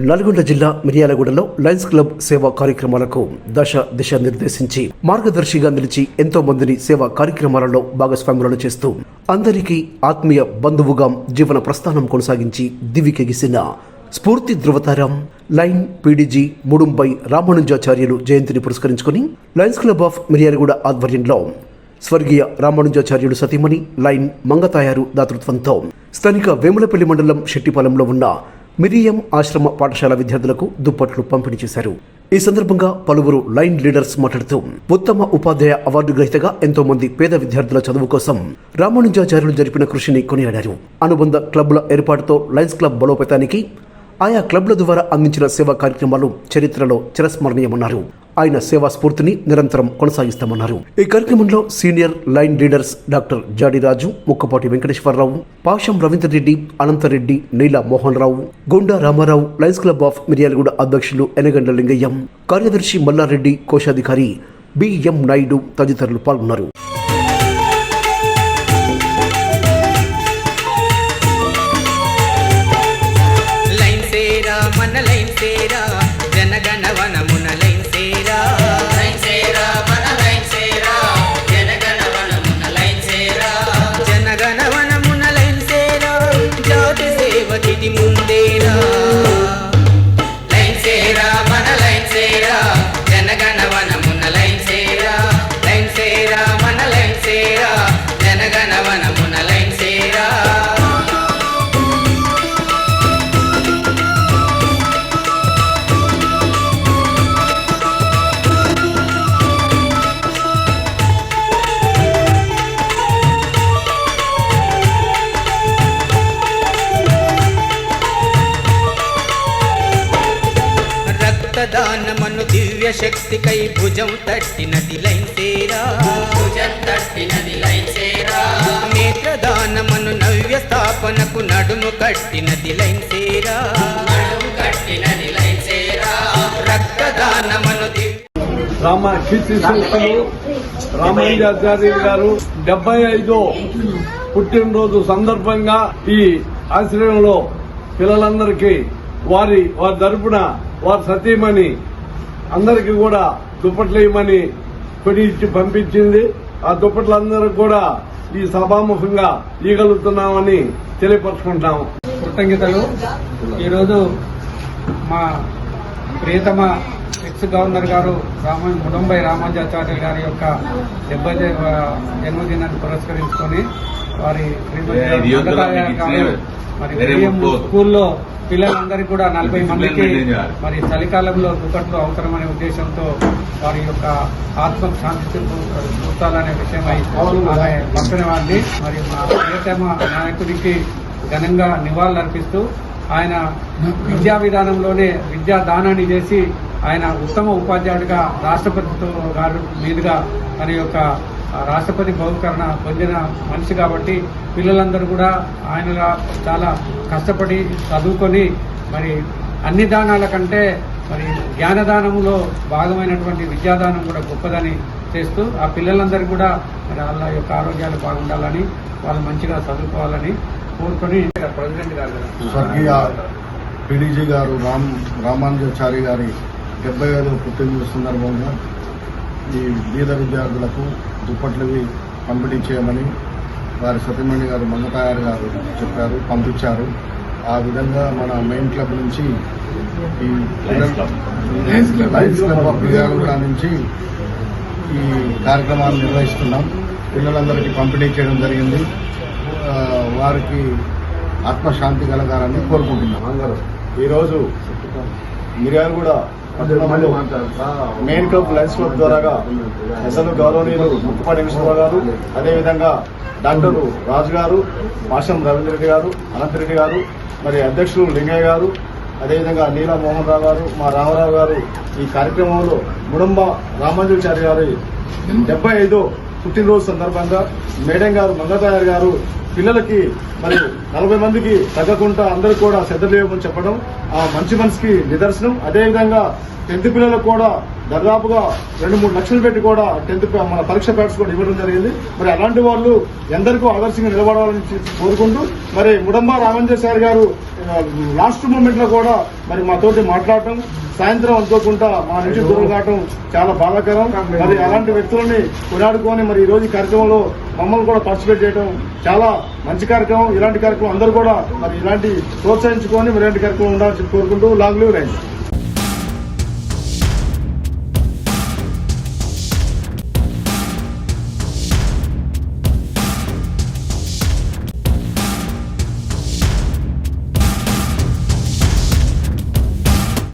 నల్గొండ జిల్లా మిర్యాలగూడలో Lions club సేవా కార్యక్రమాలకు దశ దిశ నిర్దేశించి మార్గదర్శిగా నిలిచి ఎంతో మందిని సేవా కార్యక్రమాలలో భాగస్వాములను చేస్తూ అందరికీ ఆత్మీయ బంధువుగా జీవన ప్రస్థానం కొనసాగించి దివికెగిసిన స్ఫూర్తి ధృవతారం లైన్ పీడీజీ ముడుంబై రామానుజాచార్యులు జయంతిని పురస్కరించుకుని లయన్స్ క్లబ్ ఆఫ్ మిర్యాలగూడ ఆధ్వర్యంలో స్వర్గీయ రామానుజాచార్యుడు సతీమణి లైన్ మంగతాయారు దాతృత్వంతో స్థానిక వేములపల్లి మండలం శెట్టిపాలెంలో ఉన్న మిరియం ఆశ్రమ పాఠశాల విద్యార్థులకు దుప్పట్లు పంపిణీ చేశారు. ఈ సందర్భంగా పలువురు లైన్ లీడర్స్ మాట్లాడుతూ ఉత్తమ ఉపాధ్యాయ అవార్డు గ్రహీతగా ఎంతో మంది పేద విద్యార్థుల చదువు కోసం రామానుజాచార్యులు జరిపిన కృషిని కొనియాడారు. అనుబంధ క్లబ్ల ఏర్పాటుతో లయన్స్ క్లబ్ బలోపేతానికి ఆయా క్లబ్ల ద్వారా అందించిన సేవా కార్యక్రమాలు చరిత్రలో చిరస్మరణీయమన్నారు. ఆయన సేవా స్ఫూర్తిని నిరంతరం కొనసాగిస్తామన్నారు. ఈ కార్యక్రమంలో senior lion leaders doctor Jadiraju Mukkapati Venkateswara Rao Pasham Ravindra Reddy Anantha Reddy Neela Mohan Rao Gunda Rama Rao Lions Club of Miryalaguda అధ్యక్షులు ఎనగండ్ల లింగయ్యం కార్యదర్శి మల్లారెడ్డి కోశాధికారి బిఎం నాయుడు తదితరులు పాల్గొన్నారు. జనగణ రక్తదానమను దివ్య శక్తికై భుజం తట్టినది సేరా. భుజం తట్టినది సేరా. నేత్రదానమను నవ్య స్థాపనకు నడుము కట్టినది లైన్ సేరా. నడుము కట్టినది లైన్ సేరా. రక్తదానమను దివ్య రామ రామానుజాచార్యులు గారు డెబ్బై ఐదో పుట్టినరోజు సందర్భంగా ఈ ఆశ్రయంలో పిల్లలందరికీ వారి వారి తరపున వారి సతీమణి. అందరికీ కూడా దుప్పట్లు ఇవ్వమని కొడి ఇచ్చి పంపించింది. ఆ దుప్పట్లందరూ కూడా ఈ సభాముఖంగా ఇవ్వగలుగుతున్నామని తెలియపరుచుకుంటాము కృతజ్ఞతలు. ఈరోజు మా ప్రియతమ ఎక్స్ గవర్నర్ గారు రామ ముడంబై రామానుజాచార్య గారి యొక్క డెబ్బై జన్మదినాన్ని పురస్కరించుకొని వారి మరి. స్కూల్లో పిల్లలందరికీ కూడా నలభై మందికి. మరి చలికాలంలో దుప్పట్లు అవసరమనే ఉద్దేశంతో వారి యొక్క ఆత్మ శాంతి చూస్తాలనే విషయమై పంపిన వారిని మరి మా ప్రియతమ నాయకుడికి ఘనంగా నివాళులర్పిస్తూ ఆయన విద్యా విధానంలోనే విద్యా దానాన్ని చేసి ఆయన ఉత్తమ ఉపాధ్యాయుడిగా రాష్ట్రపతితో గారు మీదుగా తన యొక్క రాష్ట్రపతి బహుకరణ పొందిన మనిషి కాబట్టి పిల్లలందరూ కూడా ఆయనగా చాలా కష్టపడి చదువుకొని మరి అన్ని దానాల కంటే మరి జ్ఞానదానంలో భాగమైనటువంటి విద్యాదానం కూడా గొప్పదని చేస్తూ ఆ పిల్లలందరూ కూడా మరి వాళ్ళ యొక్క ఆరోగ్యాలు బాగుండాలని వాళ్ళు మంచిగా చదువుకోవాలని కోరుకొని ప్రెసిడెంట్ గారు. స్వర్గీయ పిడిజీ గారు రామ్ రామానుజాచారి గారి డెబ్బై ఐదవ పుట్టినరోజు సందర్భంగా ఈ బీద విద్యార్థులకు దుప్పట్లవి పంపిణీ చేయమని వారి సతీమణి గారు మంగతాయారు గారు చెప్పారు పంపించారు. ఆ విధంగా మన మెయిన్ క్లబ్ నుంచి ఈ లయన్స్ క్లబ్ ఆఫ్ విజయవాడ నుంచి ఈ కార్యక్రమాన్ని నిర్వహిస్తున్నాం. పిల్లలందరికీ పంపిణీ చేయడం జరిగింది. వారికి ఆత్మశాంతి కలగాలని కోరుకుంటున్నాం. ఈరోజు మిర్యాలగూడ కూడా మెయిన్ క్లబ్ లైన్స్ క్లబ్ ద్వారాగా అసలు గౌరవనీయులు ముక్కుపాటి వెంకటరావు గారు అదేవిధంగా డాక్టర్ రాజు గారు మాషం రవీంద్రరెడ్డి గారు అనంతరెడ్డి గారు మరి అధ్యక్షులు లింగయ్య గారు అదేవిధంగా నీలా మోహన్ రావు గారు మా రామారావు గారు ఈ కార్యక్రమంలో ముడంబ రామానుజాచారి గారి డెబ్బై ఐదో పుట్టినరోజు సందర్భంగా మేడం గారు మంగతాయారు గారు పిల్లలకి మరి నలభై మందికి తగ్గకుండా అందరూ కూడా శ్రద్ధ లేవని చెప్పడం ఆ మంచి మనసుకి నిదర్శనం. అదేవిధంగా టెన్త్ పిల్లలకు కూడా దాదాపుగా రెండు మూడు లక్షలు పెట్టి కూడా టెన్త్ మన పరీక్ష ప్యాడ్స్ కూడా ఇవ్వడం జరిగింది. మరి అలాంటి వాళ్ళు ఎందరికో ఆదర్శంగా నిలబడాలని కోరుకుంటూ మరి ముడంబ రామంజర్ సార్ గారు లాస్ట్ మూమెంట్లో కూడా మరి మాతోటి మాట్లాడటం సాయంత్రం అనుకోకుండా మా నుంచి దూరం కావటం చాలా బాధాకరం. మరి అలాంటి వ్యక్తులని కొనాడుకొని మరి ఈ రోజు కార్యక్రమంలో మమ్మల్ని కూడా పార్టిసిపేట్ చేయడం చాలా మంచి కార్యక్రమం. ఇలాంటి కార్యక్రమం అందరూ కూడా మరి ఇలాంటి ప్రోత్సహించుకొని మరి ఇలాంటి కార్యక్రమం ఉండాలని కోరుకుంటూ లాంగ్ లీవ్ రైంది